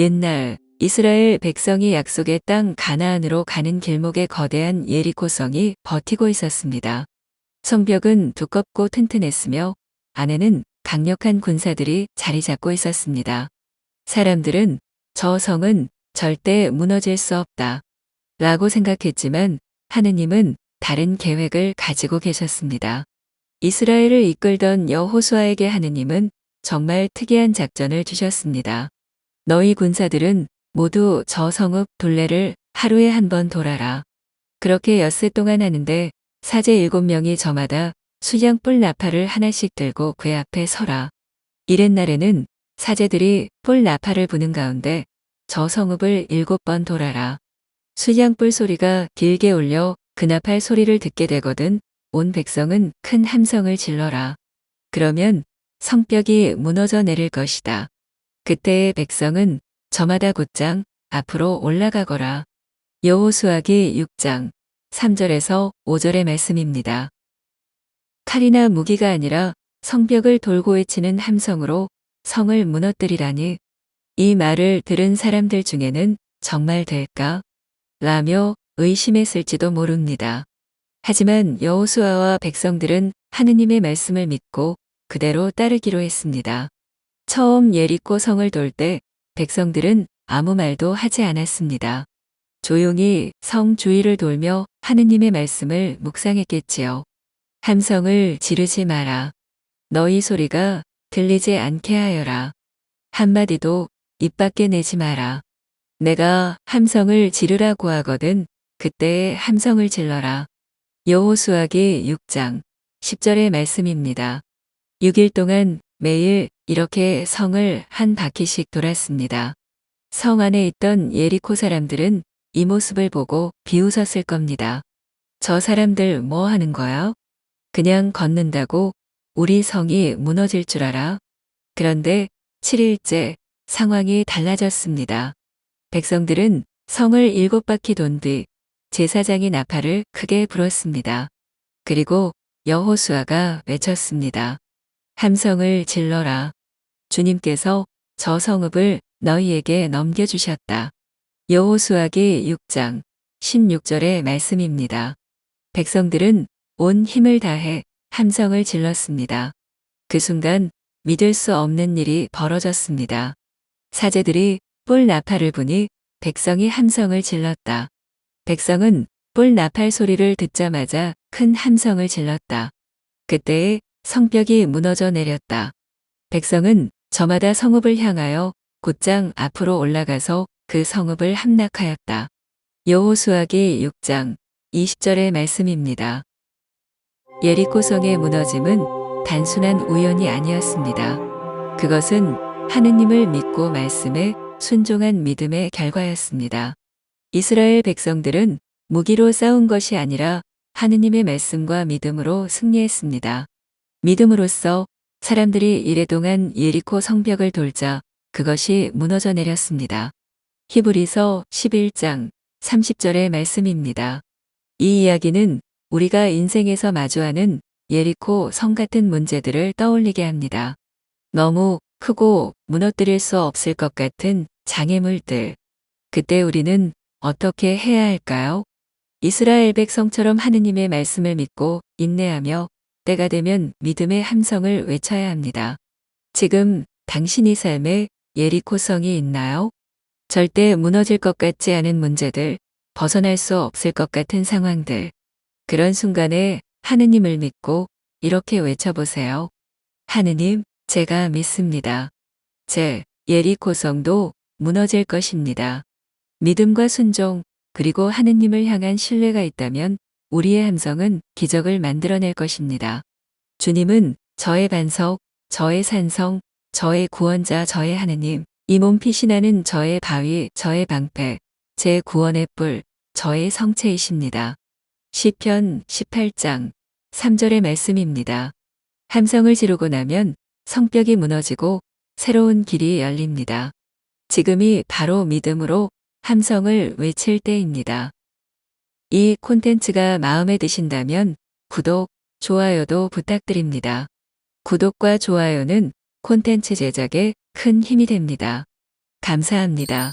옛날 이스라엘 백성이 약속의 땅 가나안으로 가는 길목에 거대한 예리코성이 버티고 있었습니다. 성벽은 두껍고 튼튼했으며 안에는 강력한 군사들이 자리 잡고 있었습니다. 사람들은 저 성은 절대 무너질 수 없다. 라고 생각했지만 하느님은 다른 계획을 가지고 계셨습니다. 이스라엘을 이끌던 여호수아에게 하느님은 정말 특이한 작전을 주셨습니다. 너희 군사들은 모두 저 성읍 둘레를 하루에 한 번 돌아라. 그렇게 엿새 동안 하는데 사제 일곱 명이 저마다 수량 뿔 나팔을 하나씩 들고 그 앞에 서라. 이랬날에는 사제들이 뿔 나팔을 부는 가운데 저 성읍을 일곱 번 돌아라. 수량 뿔 소리가 길게 울려 그 나팔 소리를 듣게 되거든 온 백성은 큰 함성을 질러라. 그러면 성벽이 무너져 내릴 것이다. 그때의 백성은 저마다 곧장 앞으로 올라가거라. 여호수아기 6장 3절에서 5절의 말씀입니다. 칼이나 무기가 아니라 성벽을 돌고 외치는 함성으로 성을 무너뜨리라니 이 말을 들은 사람들 중에는 정말 될까? 라며 의심했을지도 모릅니다. 하지만 여호수아와 백성들은 하느님의 말씀을 믿고 그대로 따르기로 했습니다. 처음 예리코 성을 돌 때 백성들은 아무 말도 하지 않았습니다. 조용히 성 주위를 돌며 하느님의 말씀을 묵상했겠지요. 함성을 지르지 마라. 너희 소리가 들리지 않게 하여라. 한마디도 입 밖에 내지 마라. 내가 함성을 지르라고 하거든 그때의 함성을 질러라. 여호수아기 6장 10절의 말씀입니다. 6일 동안 매일 이렇게 성을 한 바퀴씩 돌았습니다. 성 안에 있던 예리코 사람들은 이 모습을 보고 비웃었을 겁니다. 저 사람들 뭐 하는 거야? 그냥 걷는다고 우리 성이 무너질 줄 알아? 그런데 7일째 상황이 달라졌습니다. 백성들은 성을 일곱 바퀴 돈 뒤 제사장이 나팔을 크게 불었습니다. 그리고 여호수아가 외쳤습니다. 함성을 질러라. 주님께서 저 성읍을 너희에게 넘겨주셨다. 여호수아기 6장 16절의 말씀입니다. 백성들은 온 힘을 다해 함성을 질렀습니다. 그 순간 믿을 수 없는 일이 벌어졌습니다. 사제들이 뿔 나팔을 부니 백성이 함성을 질렀다. 백성은 뿔 나팔 소리를 듣자마자 큰 함성을 질렀다. 그때에 성벽이 무너져 내렸다. 백성은 저마다 성읍을 향하여 곧장 앞으로 올라가서 그 성읍을 함락하였다. 여호수아기 6장 20절의 말씀입니다. 예리코 성의 무너짐은 단순한 우연이 아니었습니다. 그것은 하느님을 믿고 말씀에 순종한 믿음의 결과였습니다. 이스라엘 백성들은 무기로 싸운 것이 아니라 하느님의 말씀과 믿음으로 승리했습니다. 믿음으로써 사람들이 이래동안 예리코 성벽을 돌자 그것이 무너져 내렸습니다. 히브리서 11장 30절의 말씀입니다. 이 이야기는 우리가 인생에서 마주하는 예리코 성 같은 문제들을 떠올리게 합니다. 너무 크고 무너뜨릴 수 없을 것 같은 장애물들. 그때 우리는 어떻게 해야 할까요? 이스라엘 백성처럼 하느님의 말씀을 믿고 인내하며 때가 되면 믿음의 함성을 외쳐야 합니다. 지금 당신이 삶에 예리코성이 있나요? 절대 무너질 것 같지 않은 문제들, 벗어날 수 없을 것 같은 상황들. 그런 순간에 하느님을 믿고 이렇게 외쳐보세요. 하느님, 제가 믿습니다. 제 예리코성도 무너질 것입니다. 믿음과 순종, 그리고 하느님을 향한 신뢰가 있다면 우리의 함성은 기적을 만들어낼 것입니다. 주님은 저의 반석, 저의 산성, 저의 구원자, 저의 하느님, 이 몸 피신하는 저의 바위, 저의 방패, 제 구원의 뿔, 저의 성체이십니다. 시편 18장 3절의 말씀입니다. 함성을 지르고 나면 성벽이 무너지고 새로운 길이 열립니다. 지금이 바로 믿음으로 함성을 외칠 때입니다. 이 콘텐츠가 마음에 드신다면 구독, 좋아요도 부탁드립니다. 구독과 좋아요는 콘텐츠 제작에 큰 힘이 됩니다. 감사합니다.